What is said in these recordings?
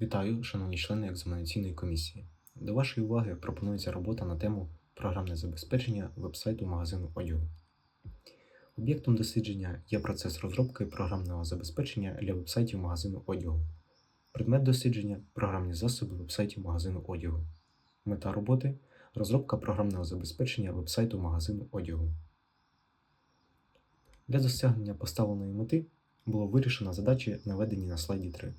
Вітаю, шановні члени екзаменаційної комісії. До вашої уваги пропонується робота на тему програмне забезпечення вебсайту магазину одягу. Об'єктом дослідження є процес розробки програмного забезпечення для вебсайтів магазину одягу. Предмет дослідження програмні засоби вебсайтів магазину одягу. Мета роботи розробка програмного забезпечення вебсайту магазину одягу. Для досягнення поставленої мети було вирішено задачі, наведені на слайді 3.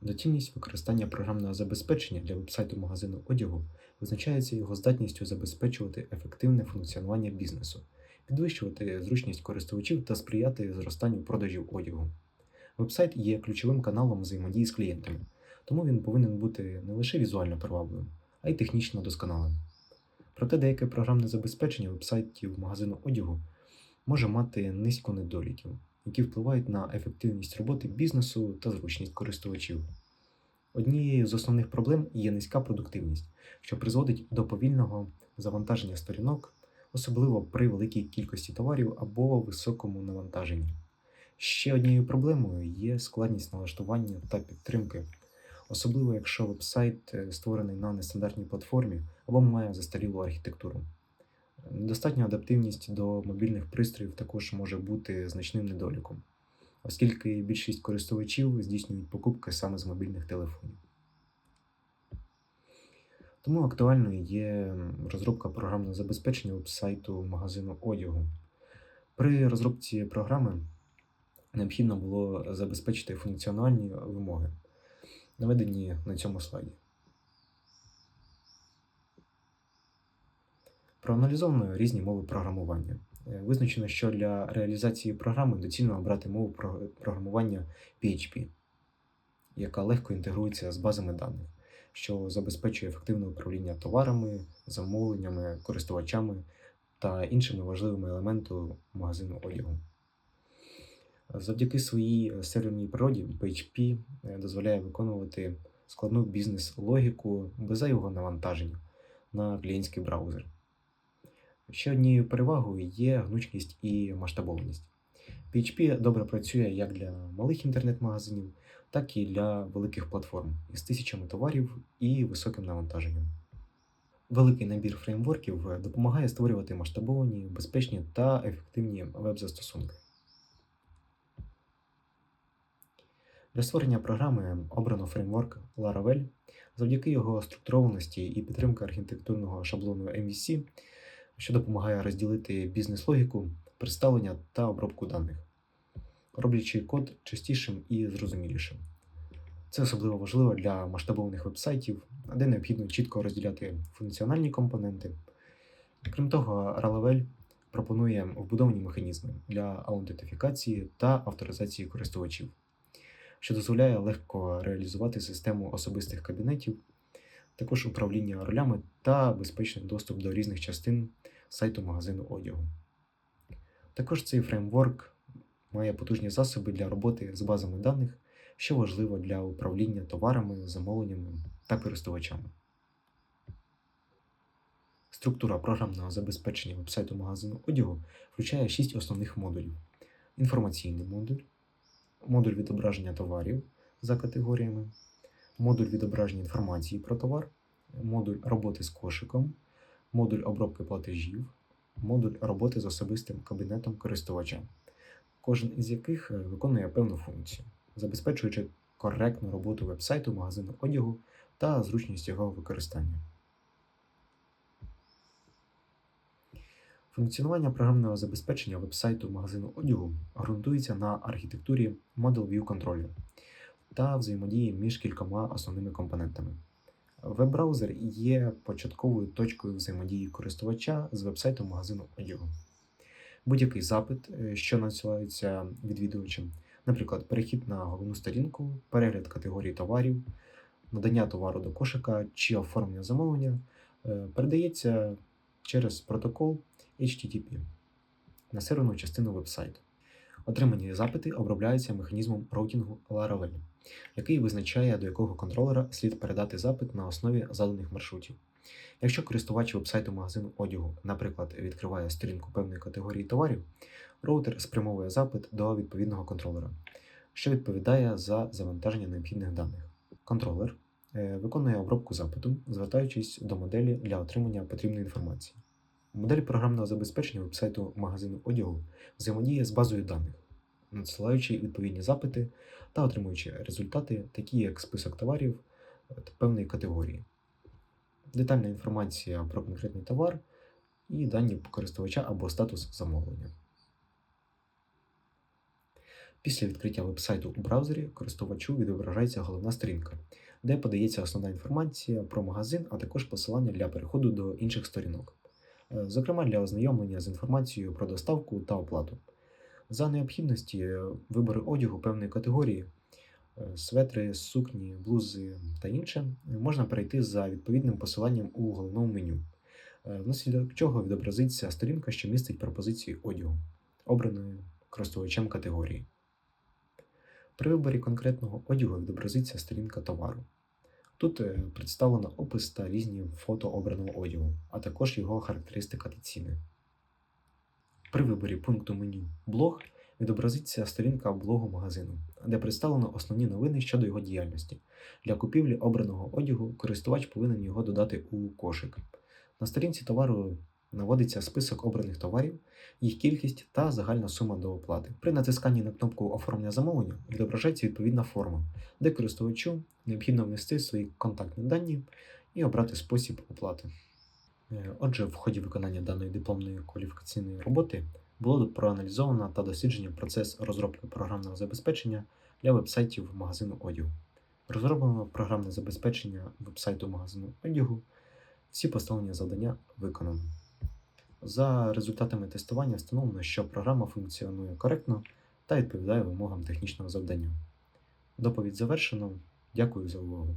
Доцільність використання програмного забезпечення для вебсайту магазину одягу визначається його здатністю забезпечувати ефективне функціонування бізнесу, підвищувати зручність користувачів та сприяти зростанню продажів одягу. Вебсайт є ключовим каналом взаємодії з клієнтами, тому він повинен бути не лише візуально привабливим, а й технічно досконалим. Проте деяке програмне забезпечення вебсайтів магазину одягу може мати низько недоліків, які впливають на ефективність роботи бізнесу та зручність користувачів. Однією з основних проблем є низька продуктивність, що призводить до повільного завантаження сторінок, особливо при великій кількості товарів або високому навантаженні. Ще однією проблемою є складність налаштування та підтримки, особливо якщо вебсайт е, створений на нестандартній платформі або має застарілу архітектуру. Недостатня адаптивність до мобільних пристроїв також може бути значним недоліком, оскільки більшість користувачів здійснюють покупки саме з мобільних телефонів. Тому актуальною є розробка програмного забезпечення веб-сайту магазину одягу. При розробці програми необхідно було забезпечити функціональні вимоги, наведені на цьому слайді. Проаналізовано різні мови програмування. Е, Визначено, що для реалізації програми доцільно обрати мову програмування PHP, яка легко інтегрується з базами даних, що забезпечує ефективне управління товарами, замовленнями, користувачами та іншими важливими елементами магазину одягу. Завдяки своїй е, серверній природі PHP е, дозволяє виконувати складну бізнес-логіку без зайвого навантаження на клієнтський браузер. Ще однією перевагою є гнучкість і масштабованість. PHP добре працює як для малих інтернет-магазинів, так і для великих платформ із тисячами товарів і високим навантаженням. Великий набір фреймворків допомагає створювати масштабовані, безпечні та ефективні веб-застосунки. Для створення програми обрано фреймворк Laravel. Завдяки його структурованості і підтримки архітектурного шаблону MVC що допомагає розділити бізнес-логіку, представлення та обробку даних, роблячи код чистішим і зрозумілішим. Це особливо важливо для масштабованих вебсайтів, де необхідно чітко розділяти функціональні компоненти. Крім того, Laravel пропонує вбудовані механізми для аутентифікації та авторизації користувачів, що дозволяє легко реалізувати систему особистих кабінетів також управління ролями та безпечний доступ до різних частин сайту магазину одягу. Також цей фреймворк має потужні засоби для роботи з базами даних, що важливо для управління товарами, замовленнями та користувачами. Структура програмного забезпечення вебсайту магазину одягу включає 6 основних модулів: інформаційний модуль, модуль відображення товарів за категоріями, модуль відображення інформації про товар, модуль роботи з кошиком, модуль обробки платежів, модуль роботи з особистим кабінетом користувача, кожен із яких е, виконує певну функцію, забезпечуючи коректну роботу вебсайту магазину одягу та зручність його використання. Функціонування програмного забезпечення вебсайту магазину одягу ґрунтується на архітектурі Model View Controller та взаємодії між кількома основними компонентами. Веб-браузер є початковою точкою взаємодії користувача з вебсайтом магазину одягу. Будь-який запит, е, що надсилається відвідувачем, наприклад, перехід на головну сторінку, перегляд категорії товарів, надання товару до кошика чи оформлення замовлення, е, передається через протокол HTTP на серверну частину вебсайту. Отримані запити обробляються механізмом роутінгу Laravel, який визначає, до якого контролера слід передати запит на основі заданих маршрутів. Якщо користувач вебсайту магазину одягу, наприклад, відкриває сторінку певної категорії товарів, роутер спрямовує запит до відповідного контролера, що відповідає за завантаження необхідних даних. Контролер е, виконує обробку запиту, звертаючись до моделі для отримання потрібної інформації. Модель програмного забезпечення вебсайту магазину одягу взаємодіє з базою даних, надсилаючи відповідні запити та отримуючи результати, такі як список товарів е, певної категорії, детальна інформація про конкретний товар і дані користувача або статус замовлення. Після відкриття вебсайту у браузері користувачу відображається головна сторінка, де подається основна інформація про магазин, а також посилання для переходу до інших сторінок, е, зокрема для ознайомлення з інформацією про доставку та оплату. За необхідності е, вибори одягу певної категорії, е, светри, сукні, блузи та інше, можна перейти за відповідним посиланням у головному меню, е, внаслідок чого відобразиться сторінка, що містить пропозиції одягу, обраної користувачем категорії. При виборі конкретного одягу відобразиться сторінка товару. Тут е, представлено опис та різні фото обраного одягу, а також його характеристика та ціни. При виборі пункту меню Блог відобразиться сторінка блогу магазину, де представлено основні новини щодо його діяльності. Для купівлі обраного одягу користувач повинен його додати у кошик. На сторінці товару наводиться список обраних товарів, їх кількість та загальна сума до оплати. При натисканні на кнопку Оформлення замовлення відображається відповідна форма, де користувачу необхідно внести свої контактні дані і обрати спосіб оплати. Е, Отже, в ході виконання даної дипломної кваліфікаційної роботи було проаналізовано та досліджено процес розробки програмного забезпечення для вебсайтів магазину одягу. Розроблено програмне забезпечення вебсайту магазину одягу. Всі поставлені завдання виконано. За результатами тестування встановлено, що програма функціонує коректно та відповідає вимогам технічного завдання. Доповідь завершено. Дякую за увагу.